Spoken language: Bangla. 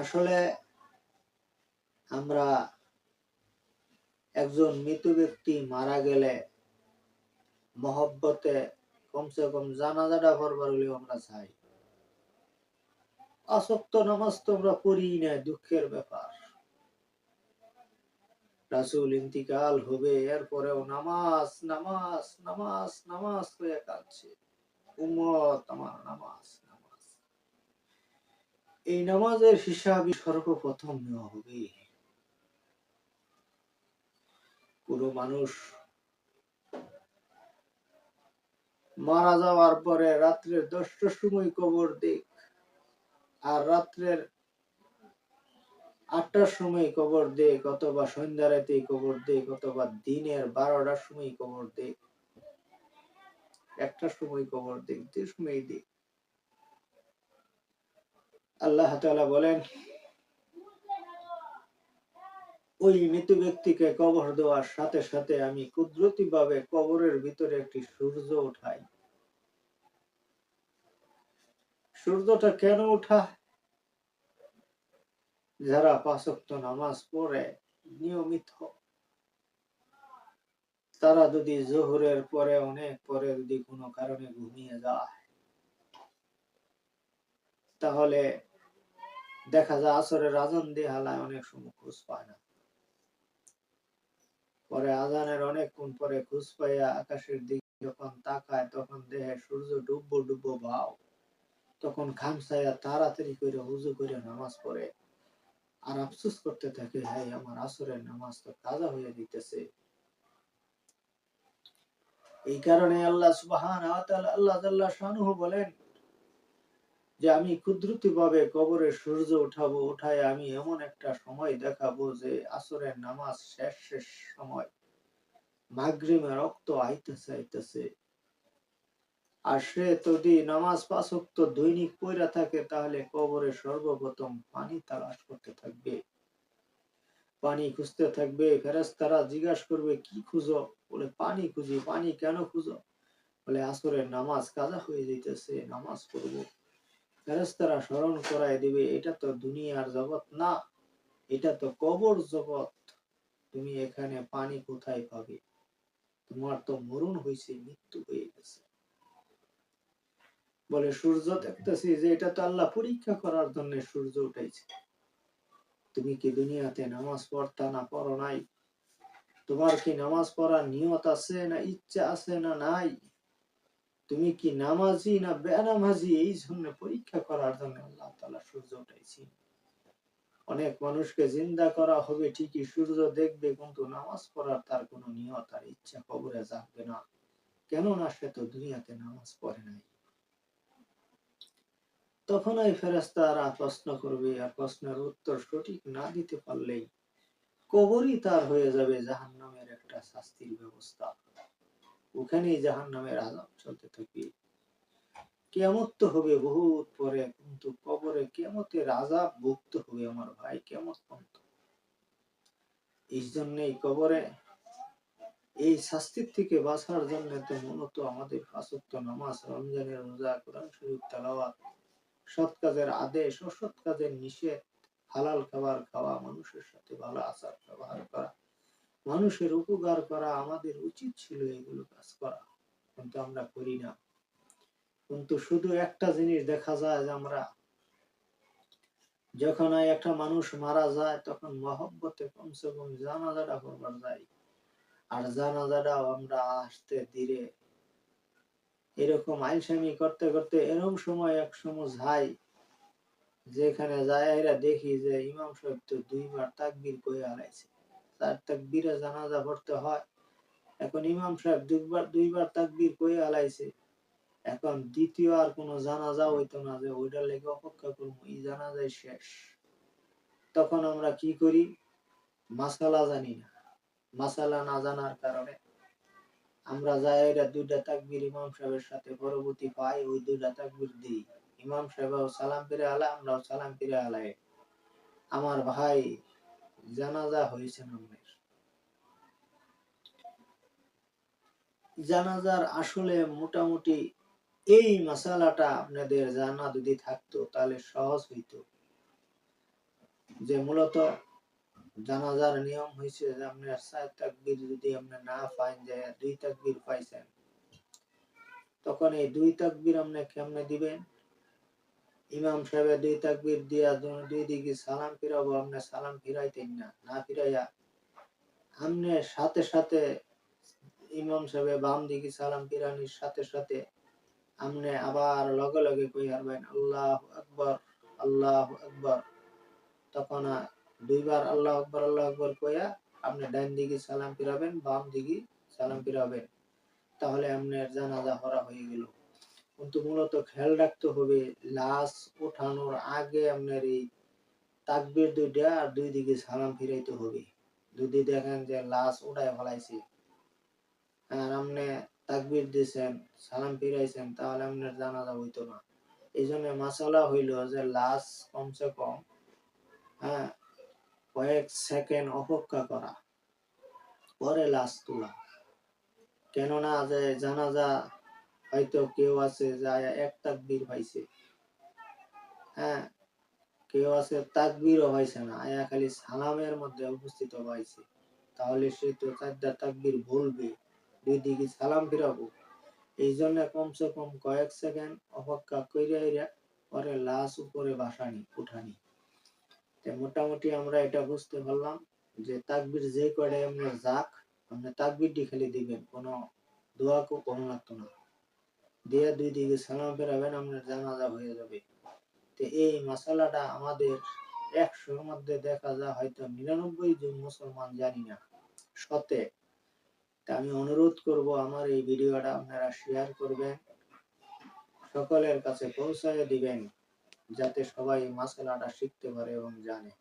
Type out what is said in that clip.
আসলে আমরা একজন মৃত ব্যক্তি মারা গেলে মহব্বতে কমসে কম জানাজাটা পড়বার হলেও আমরা চাই। আসক্ত নামাজ তো আমরা পড়ি না, দুঃখের ব্যাপার। রাসুল ইন্তিকাল হবে, এরপরেও নামাজ নামাজ নামাজ নামাজ হয়ে কাঁদছে। উম্মত, আমার নামাজ নামাজ। এই নামাজের হিসাবই সর্বপ্রথম নেওয়া হবে। পুরো মানুষ মারা যাওয়ার পরে রাত্রের দশটার সময় কবর দিক, আর রাত্রের আটটার সময় কবর দেখ অথবা সন্ধ্যা রাতে কবর দেখ অথবা দিনের বারোটার সময় কবর দেখ একটার সময় কবর দেখ যে সময় দেখ আল্লাহ তাআলা বলেন, ওই মৃত ব্যক্তিকে কবর দেওয়ার সাথে সাথে আমি কুদরতি ভাবে কবরের ভিতরে একটি সূর্য উঠাই। সূর্যটা কেন উঠা যারা পাঁচক্ত নামাজ পড়ে, নিয়মিত তারা যদি জোহরের পরে, অনেক পরে যদি কোনো কারণে ঘুমিয়ে যায়, তাহলে দেখা যায় আসরের আজান দিয়ে হালায় অনেক সময় খোঁজ পায় না। পরে আজানের অনেকক্ষণ পরে খোঁজ পাইয়া আকাশের দিকে যখন তাকায়, তখন দেহে সূর্য ডুববো ডুববো ভাও তখন খামসাইয়া তাড়াতাড়ি করে হুজু করে নামাজ পড়ে। আর আফসোস করতে থাকে হাই আমার আসরের নামাজ তো কাজা হয়ে দিতেছে। এই কারণে আল্লাহ সুবহান আল্লাহ জাল্লা শানুহু বলেন যে আমি কুদরতি ভাবে কবরে সূর্য উঠাবো, উঠায় আমি এমন একটা সময় দেখাবো যে আসরের নামাজ শেষ শেষ সময় মাগরিমে রক্ত আইতেছে আইতেছে। আর সে যদি নামাজ পাঁচক্ত দৈনিক পড়া থাকে, তাহলে কবরে সর্বপ্রথম পানি তালাশ করতে থাকবে। পানি খুঁজতে থাকবে ফেরেস্তারা জিজ্ঞাসা করবে, কি খুঁজো? বলে, পানি খুঁজি, পানি কেন খুঁজো? বলে আসরের নামাজ কাজা হয়ে যাইতেছে, নামাজ পড়ব। ফেরেস্তারা স্মরণ করায় দিবে, এটা তো দুনিয়ার জগৎ না, এটা তো কবর জগৎ। তুমি এখানে পানি কোথায় পাবে? তোমার তো মরণ হয়েছে মৃত্যু হয়ে গেছে। বলে, সূর্য দেখতেছি যে এটা তো আল্লাহ পরীক্ষা করার জন্য সূর্য উঠাইছে। তুমি কি দুনিয়াতে নামাজ পড়তা না পড়ো নাই? তোমার কি নামাজ পড়ার নিয়ত আছে না ইচ্ছা আছে না নাই? তুমি কি নামাজি না বেনামাজি? এই জন্য পরীক্ষা করার জন্য আল্লাহ তালা সূর্য উঠাইছি অনেক মানুষকে জিন্দা করা হবে, ঠিকই সূর্য দেখবে, কিন্তু নামাজ পড়ার তার কোনো নিয়ত আর ইচ্ছা কবরে যাবে না। কেননা সে তো দুনিয়াতে নামাজ পড়ে নাই। তখন ওই ফেরেস্তারা প্রশ্ন করবে, আর প্রশ্নের উত্তর সঠিক না দিতে পারলেই কবরই তার হয়ে যাবে জাহান নামের একটা শাস্তির ব্যবস্থা। ওখানেই জাহান নামের আজাব চলতে থাকবে। কেমত তো হবে বহুত পরে, কিন্তু কবরে কেমতের আজাব ভুক্ত হবে আমার ভাই কেমত পর্যন্ত। এই জন্যই কবরে এই শাস্তির থেকে বাঁচার জন্য তো মূলত আমাদের ফাঁসত্ব নামাজ, রমজানের রোজা, কোরআন শরীফ, তেলাওয়াত, সৎ কাজের আদেশ, অসৎ কাজের নিষেধ হালাল খাবার খাওয়া, মানুষের সাথে ভালো আচার ব্যবহার করা, মানুষের উপকার করা আমাদের উচিত ছিল এগুলো কাজ করা। কিন্তু আমরা করি না। কিন্তু শুধু একটা জিনিস দেখা যায় যে আমরা যখন একটা মানুষ মারা যায়, তখন মহব্বতে কমসে কম জানাজাটা করবার যাই। আর জানাজাটাও আমরা আসতে ধীরে। এরকম আইনসামি করতে করতে এরকম সময় এক সময় যাই যেখানে যায়, এরা দেখি যে ইমাম সাহেব তো দুইবার তাকবির কয়ে হারাইছে তার তাকবিরে জানাজা পড়তে হয়। এখন ইমাম সাহেব দুইবার দুইবার তাকবির কয়ে হালাইছে এখন দ্বিতীয় আর কোনো জানাজা হইতো না যে ওইটার লেগে অপেক্ষা করব, এই জানাজাই শেষ। তখন আমরা কি করি? মাসালা জানি না। মাসালা না জানার কারণে আমরা যাই এটা দুইটা তাকবির ইমাম সাহেবের সাথে পরবর্তী পাই, ওই দুইটা তাকবির দিই। ইমাম সাহেব সালাম ফিরে আলা, আমরাও সালাম ফিরে আলাই। আমার ভাই জানাজা হয়েছে নামের। জানাজার আসলে মোটামুটি এই মশালাটা আপনাদের জানা যদি থাকতো, তাহলে সহজ হইতো। যে মূলত জানাজার নিয়ম হয়েছে যে আপনার চার তাকবীর যদি আপনি না পাইন যে দুই তাকবির পাইছেন, তখন এই দুই তাকবির আপনি কেমনে দিবেন? ইমাম সাহেব দুই তাকবীর দিয়া দুই দিকে সালাম ফিরাবো আপনি সালাম ফিরাইতেন না না ফিরাইয়া আপনি সাথে সাথে ইমাম সাহেব বাম দিকে সালাম ফিরানির সাথে সাথে আপনি আবার লগে লগে কই হারবেন আল্লাহ আকবর আল্লাহ আকবর। তখন দুইবার আল্লাহ আকবর আল্লাহ আকবর কইয়া আপনি ডান দিকে সালাম ফিরাবেন, বাম দিকে সালাম ফিরাবেন। তাহলে আপনার জানাজা করা হয়ে গেল। কিন্তু মূলত খেয়াল রাখতে হবে, লাশ ওঠানোর আগে আপনার এই তাকবির দুইটা আর দুই দিকে সালাম ফিরাইতে হবে। যদি দেখেন যে লাশ উঠায় ফেলাইছে আর আপনি তাকবির দিয়েছেন, সালাম ফিরাইছেন, তাহলে আপনার জানাজা হইতো না। এই জন্য মাসালা হইল যে লাশ কমসে কম হ্যাঁ কয়েক সেকেন্ড অপেক্ষা করা, পরে লাশ তোলা। কেননা যে জানাজা হয়তো কেউ আছে যায় এক তাকবীর পাইছে। হ্যাঁ কেউ আছে তাকবীরও পাইছে না, আয়া খালি সালামের মধ্যে উপস্থিত পাইছে তাহলে সে তো চারটা তাকবীর বলবে, দুই দিকে সালাম ফিরাবো। এই জন্য কমসে কম কয়েক সেকেন্ড অপেক্ষা কইরা পরে লাশ উপরে বাসানি উঠানি। মোটামুটি আমরা এটা বুঝতে পারলাম যে তাকবীর যে করে আমরা যাক, আপনি তাকবীরটি খালি দিবেন, কোনো দোয়া কো কোনো লাগতো না। দিয়ে দুই দিকে সালাম ফেরাবেন আপনার জানাজা হয়ে যাবে। তো এই মশালাটা আমাদের একশোর মধ্যে দেখা যায়, হয়তো নিরানব্বই জন মুসলমান জানি না। সতে, তা আমি অনুরোধ করব আমার এই ভিডিওটা আপনারা শেয়ার করবেন, সকলের কাছে পৌঁছায় দিবেন, যাতে সবাই মশালাটা শিখতে পারে এবং জানে।